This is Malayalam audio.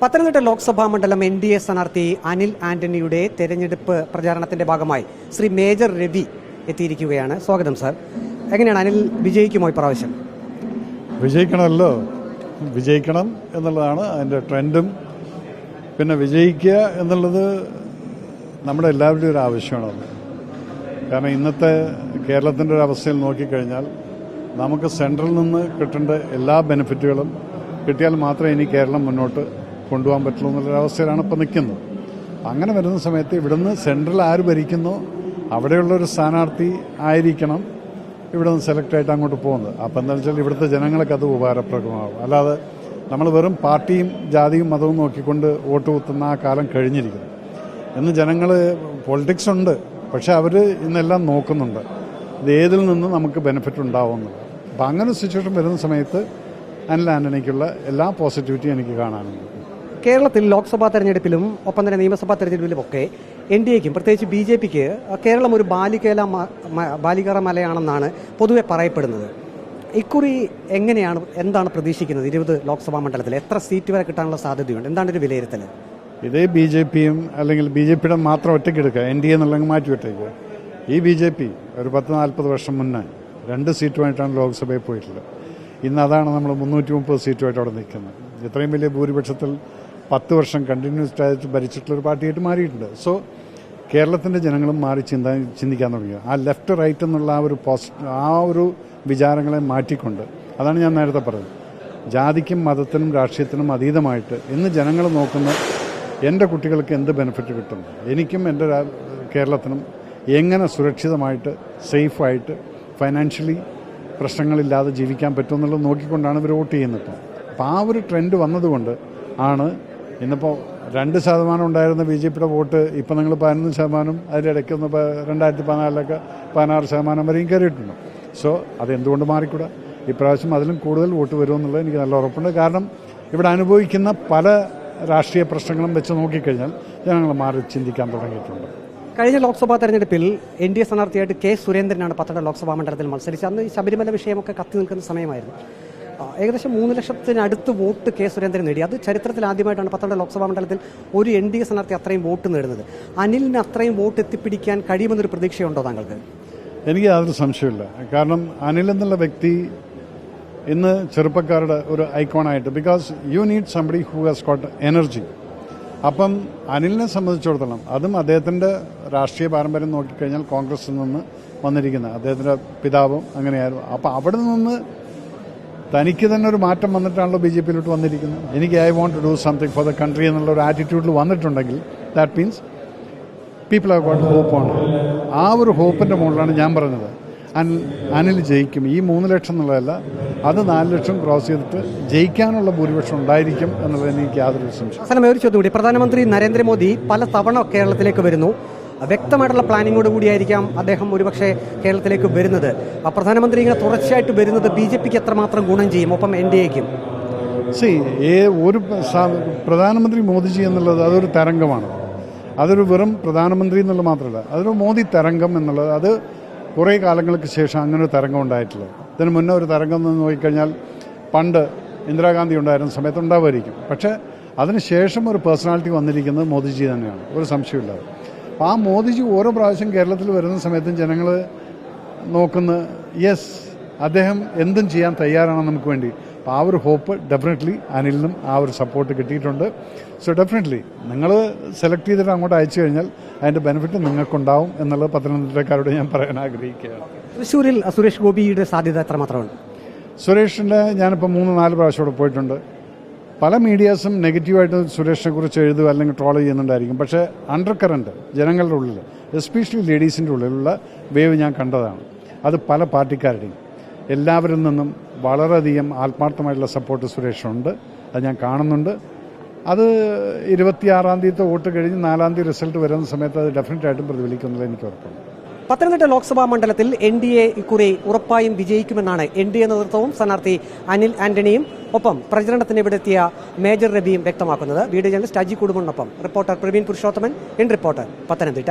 പത്തനംതിട്ട ലോക്സഭാ മണ്ഡലം എൻ ഡി എ സ്ഥാനാർത്ഥി അനിൽ ആന്റണിയുടെ തെരഞ്ഞെടുപ്പ് പ്രചാരണത്തിന്റെ ഭാഗമായി ശ്രീ മേജർ രവി എത്തിയിരിക്കുകയാണ്. സ്വാഗതം സാർ. എങ്ങനെയാണ് അനിൽ വിജയിക്കുമോ ഇപ്രാവശ്യം? വിജയിക്കണമല്ലോ. വിജയിക്കണം എന്നുള്ളതാണ് അതിന്റെ ട്രെൻഡും. പിന്നെ വിജയിക്കുക എന്നുള്ളത് നമ്മുടെ എല്ലാവരുടെയും ഒരു ആവശ്യമാണ്. കാരണം ഇന്നത്തെ കേരളത്തിന്റെ ഒരു അവസ്ഥയിൽ നോക്കിക്കഴിഞ്ഞാൽ നമുക്ക് സെൻട്രൽ നിന്ന് കിട്ടേണ്ട എല്ലാ ബെനിഫിറ്റുകളും കിട്ടിയാൽ മാത്രമേ ഇനി കേരളം മുന്നോട്ട് കൊണ്ടുപോകാൻ പറ്റുള്ളൂ എന്നുള്ളൊരവസ്ഥയിലാണ് ഇപ്പോൾ നിൽക്കുന്നത്. അങ്ങനെ വരുന്ന സമയത്ത് ഇവിടുന്ന് സെൻട്രൽ ആര് ഭരിക്കുന്നോ അവിടെയുള്ളൊരു സ്ഥാനാർത്ഥി ആയിരിക്കണം ഇവിടെ നിന്ന് സെലക്ട് ആയിട്ട് അങ്ങോട്ട് പോകുന്നത്. അപ്പം എന്താ വെച്ചാൽ ഇവിടുത്തെ ജനങ്ങൾക്ക് അത് ഉപകാരപ്രദമാകും. അല്ലാതെ നമ്മൾ വെറും പാർട്ടിയും ജാതിയും മതവും നോക്കിക്കൊണ്ട് വോട്ട് കുത്തുന്ന ആ കാലം കഴിഞ്ഞിരിക്കുന്നു. ഇന്ന് ജനങ്ങൾ പൊളിറ്റിക്സ് ഉണ്ട്. പക്ഷെ അവർ ഇന്നെല്ലാം നോക്കുന്നുണ്ട്. ഇത് ഏതിൽ നിന്ന് നമുക്ക് ബെനിഫിറ്റ് ഉണ്ടാവുമെന്നുള്ളത് അപ്പം അങ്ങനെ സിറ്റുവേഷൻ വരുന്ന സമയത്ത് അനിൽ ആന്റണിക്കുള്ള എല്ലാ പോസിറ്റിവിറ്റിയും എനിക്ക് കാണാനുണ്ട്. കേരളത്തിൽ ലോക്സഭാ തെരഞ്ഞെടുപ്പിലും ഒപ്പം തന്നെ നിയമസഭാ തെരഞ്ഞെടുപ്പിലും ഒക്കെ എൻ ഡി എക്കും പ്രത്യേകിച്ച് ബി ജെ പിക്ക് കേരളം ഒരു ബാലികേല ബാലികേറ മലയാണെന്നാണ് പൊതുവെ പറയപ്പെടുന്നത്. ഇക്കുറി എങ്ങനെയാണ് എന്താണ് പ്രതീക്ഷിക്കുന്നത് ഇരുപത് ലോക്സഭാ മണ്ഡലത്തിൽ? എത്ര സീറ്റ് വരെ കിട്ടാനുള്ള സാധ്യതയുണ്ട്? എന്താണ് ഒരു വിലയിരുത്തൽ? ഇതേ ബി ജെ പിയും അല്ലെങ്കിൽ ബി ജെ പിയുടെ മാത്രം ഒറ്റയ്ക്ക് എടുക്കുക എൻ ഡി എന്നുള്ളങ്ങ് മാറ്റി വിട്ടേക്കുക. ഈ ബി ജെ പി ഒരു പത്ത് നാൽപ്പത് വർഷം മുന്നേ രണ്ട് സീറ്റുമായിട്ടാണ് ലോക്സഭയിൽ പോയിട്ടുള്ളത്. ഇന്ന് അതാണ് നമ്മൾ മുന്നൂറ്റി മുപ്പത് സീറ്റുമായിട്ട് അവിടെ നിൽക്കുന്നത്. ഇത്രയും വലിയ ഭൂരിപക്ഷത്തിൽ പത്ത് വർഷം കണ്ടിന്യൂസ് ആയിട്ട് ഭരിച്ചിട്ടുള്ള ഒരു പാർട്ടിയായിട്ട് മാറിയിട്ടുണ്ട്. സോ കേരളത്തിന്റെ ജനങ്ങളും മാറി ചിന്ത ചിന്തിക്കാൻ തുടങ്ങി. ആ ലെഫ്റ്റ് റൈറ്റ് എന്നുള്ള ആ ഒരു പോസ്റ്റ് ആ ഒരു വിചാരങ്ങളെ മാറ്റിക്കൊണ്ട് അതാണ് ഞാൻ നേരത്തെ പറഞ്ഞത്. ജാതിക്കും മതത്തിനും രാഷ്ട്രീയത്തിനും അതീതമായിട്ട് ഇന്ന് ജനങ്ങൾ നോക്കുന്ന എന്റെ കുട്ടികൾക്ക് എന്ത് ബെനിഫിറ്റ് കിട്ടും? എനിക്കും എന്റെ കേരളത്തിനും എങ്ങനെ സുരക്ഷിതമായിട്ട് സേഫായിട്ട് ഫൈനാൻഷ്യലി പ്രശ്നങ്ങളില്ലാതെ ജീവിക്കാൻ പറ്റുമെന്നുള്ളത് നോക്കിക്കൊണ്ടാണ് ഇവർ വോട്ട് ചെയ്യുന്നത്. അപ്പോൾ ആ ഒരു ട്രെൻഡ് വന്നതുകൊണ്ട് ആണ് ഇന്നിപ്പോൾ രണ്ട് ശതമാനം ഉണ്ടായിരുന്ന ബി ജെ പിയുടെ വോട്ട് ഇപ്പം നിങ്ങൾ പതിനൊന്ന് ശതമാനം അതിന്റെ ഇടയ്ക്ക് ഒന്ന് രണ്ടായിരത്തി പതിനാലിലൊക്കെ പതിനാറ് ശതമാനം വരെയും കയറിയിട്ടുണ്ട്. സോ അതെന്തുകൊണ്ട് മാറിക്കൂടാ? ഇപ്രാവശ്യം അതിലും കൂടുതൽ വോട്ട് വരുമെന്നുള്ളത് എനിക്ക് നല്ല ഉറപ്പുണ്ട്. കാരണം ഇവിടെ അനുഭവിക്കുന്ന പല രാഷ്ട്രീയ പ്രശ്നങ്ങളും വെച്ച് നോക്കിക്കഴിഞ്ഞാൽ ജനങ്ങൾ മാറി ചിന്തിക്കാൻ തുടങ്ങിയിട്ടുണ്ട്. കഴിഞ്ഞ ലോക്സഭാ തെരഞ്ഞെടുപ്പിൽ എൻ ഡി എ സ്ഥാനാർത്ഥിയായിട്ട് കെ സുരേന്ദ്രനാണ് പത്തനംതിട്ട ലോക്സഭാ മണ്ഡലത്തിൽ മത്സരിച്ചത്. അന്ന് ഈ ശബരിമല വിഷയമൊക്കെ കത്തി നിൽക്കുന്ന സമയമായിരുന്നു. ഏകദേശം മൂന്ന് ലക്ഷത്തിനടുത്ത് വോട്ട് കെ സുരേന്ദ്രൻ നേടി. അത് ചരിത്രത്തിൽ ആദ്യമായിട്ടാണ് പത്തനംതിട്ട ലോക്സഭാ മണ്ഡലത്തിൽ ഒരു എൻ ഡി എ സ്ഥാനാർത്ഥി അത്രയും വോട്ട് നേടുന്നത്. അനിലിന് അത്രയും വോട്ട് എത്തിപ്പിടിക്കാൻ കഴിയുമെന്നൊരു പ്രതീക്ഷയുണ്ടോ താങ്കൾക്ക്? എനിക്ക് യാതൊരു സംശയമില്ല കാരണം അനിൽ എന്നുള്ള വ്യക്തി ഇന്ന് ചെറുപ്പക്കാരുടെ ഒരു ഐക്കോണായിട്ട് because you need somebody who has got energy അപ്പം അനിലിനെ സംബന്ധിച്ചിടത്തോളം അതും അദ്ദേഹത്തിന്റെ രാഷ്ട്രീയ പാരമ്പര്യം നോക്കിക്കഴിഞ്ഞാൽ കോൺഗ്രസിൽ നിന്ന് വന്നിരിക്കുന്ന അദ്ദേഹത്തിന്റെ പിതാവും അങ്ങനെയായിരുന്നു. അപ്പം അവിടെ നിന്ന് തനിക്ക് തന്നെ ഒരു മാറ്റം വന്നിട്ടാണല്ലോ ബി ജെ പിയിലോട്ട് വന്നിരിക്കുന്നത്. എനിക്ക് I want to do something for the country എന്നുള്ള ഒരു ആറ്റിറ്റ്യൂഡിൽ വന്നിട്ടുണ്ടെങ്കിൽ that means people have got hope on ആ ഒരു ഹോപ്പിന്റെ മുകളിലാണ് ഞാൻ പറഞ്ഞത്. അനിൽ ജയിക്കും. ഈ മൂന്ന് ലക്ഷം എന്നുള്ളതല്ല അത് നാല് ലക്ഷം ക്രോസ് ചെയ്തിട്ട് ജയിക്കാനുള്ള ഭൂരിപക്ഷം ഉണ്ടായിരിക്കും എന്നുള്ളത് എനിക്ക് യാതൊരു സംശയം ഒരു ചോദ്യം കൂടി. പ്രധാനമന്ത്രി നരേന്ദ്രമോദി പല തവണ കേരളത്തിലേക്ക് വരുന്നു. വ്യക്തമായിട്ടുള്ള പ്ലാനിങ്ങോട് കൂടിയായിരിക്കാം അദ്ദേഹം ഒരുപക്ഷെ കേരളത്തിലേക്ക് വരുന്നത്. പ്രധാനമന്ത്രി ഇങ്ങനെ തുടർച്ചയായിട്ട് വരുന്നത് ബി ജെ പിക്ക് എത്രമാത്രം ഗുണം ചെയ്യും? ഒപ്പം എൻ ഡി എക്കും. ഒരു പ്രധാനമന്ത്രി മോദിജി എന്നുള്ളത് അതൊരു തരംഗമാണ്. അതൊരു വെറും പ്രധാനമന്ത്രി എന്നുള്ളത് മാത്രമല്ല അതൊരു മോദി തരംഗം എന്നുള്ളത് അത് കുറേ കാലങ്ങൾക്ക് ശേഷം അങ്ങനെ ഒരു തരംഗം ഉണ്ടായിട്ടുള്ളത് ഇതിന് മുന്നേ ഒരു തരംഗം എന്ന് നോക്കിക്കഴിഞ്ഞാൽ പണ്ട് ഇന്ദിരാഗാന്ധി ഉണ്ടായിരുന്ന സമയത്ത് ഉണ്ടാവുമായിരിക്കും. പക്ഷേ അതിനുശേഷം ഒരു പേഴ്സണാലിറ്റി വന്നിരിക്കുന്നത് മോദിജി തന്നെയാണ്. ഒരു സംശയമില്ലാതെ ആ മോദിജി ഓരോ പ്രാവശ്യം കേരളത്തിൽ വരുന്ന സമയത്തും ജനങ്ങൾ നോക്കുന്ന യെസ് അദ്ദേഹം എന്തും ചെയ്യാൻ തയ്യാറാണ് നമുക്ക് വേണ്ടി. അപ്പോൾ ആ ഒരു ഹോപ്പ് ഡെഫിനറ്റ്ലി അനിലിനും ആ ഒരു സപ്പോർട്ട് കിട്ടിയിട്ടുണ്ട്. സോ ഡെഫിനറ്റ്ലി നിങ്ങൾ സെലക്ട് ചെയ്തിട്ട് അങ്ങോട്ട് അയച്ചു കഴിഞ്ഞാൽ അതിന്റെ ബെനിഫിറ്റ് നിങ്ങൾക്കുണ്ടാവും എന്നുള്ളത് പത്തനംതിട്ടക്കാരോട് ഞാൻ പറയാൻ ആഗ്രഹിക്കുകയാണ്. തൃശ്ശൂരിൽ സുരേഷ് ഗോപിയുടെ സാധ്യത എത്രമാത്രമുണ്ട് സുരേഷിന്റെ ഞാനിപ്പോൾ മൂന്ന് നാല് പ്രാവശ്യം അവിടെ പോയിട്ടുണ്ട്. പല മീഡിയാസും നെഗറ്റീവായിട്ട് സുരേഷിനെ കുറിച്ച് എഴുതുക അല്ലെങ്കിൽ ട്രോൾ ചെയ്യുന്നുണ്ടായിരിക്കും. പക്ഷേ അണ്ടർ കറണ്ട് ജനങ്ങളുടെ ഉള്ളിൽ എസ്പെഷ്യലി ലേഡീസിന്റെ ഉള്ളിലുള്ള വേവ് ഞാൻ കണ്ടതാണ്. അത് പല പാർട്ടിക്കാരുടെയും. എല്ലാവരിൽ നിന്നും വളരെയധികം ആത്മാർത്ഥമായിട്ടുള്ള സപ്പോർട്ട് സുരേഷുണ്ട് അത് ഞാൻ കാണുന്നുണ്ട്. അത് ഇരുപത്തിയാറാം തീയതി വോട്ട് കഴിഞ്ഞ് നാലാം തീയതി റിസൾട്ട് വരുന്ന സമയത്ത് അത് ഡെഫിനറ്റായിട്ടും പ്രതിഫലിക്കുന്നത് എനിക്ക് ഉറപ്പുണ്ട്. പത്തനംതിട്ട ലോക്സഭാ മണ്ഡലത്തിൽ എൻ ഡി എ ഇക്കുറി ഉറപ്പായും വിജയിക്കുമെന്നാണ് എൻ ഡി എ നേതൃത്വവും സ്ഥാനാർത്ഥി അനിൽ ആന്റണിയും ഒപ്പം പ്രചരണത്തിന് ഇവിടെത്തിയ മേജർ രവിയും വ്യക്തമാക്കുന്നത്. വീഡിയോ ജേർണലിസ്റ്റ് അജി കുടുംബനൊപ്പം reporter Praveen Purushothaman N reporter Pathanamthitta.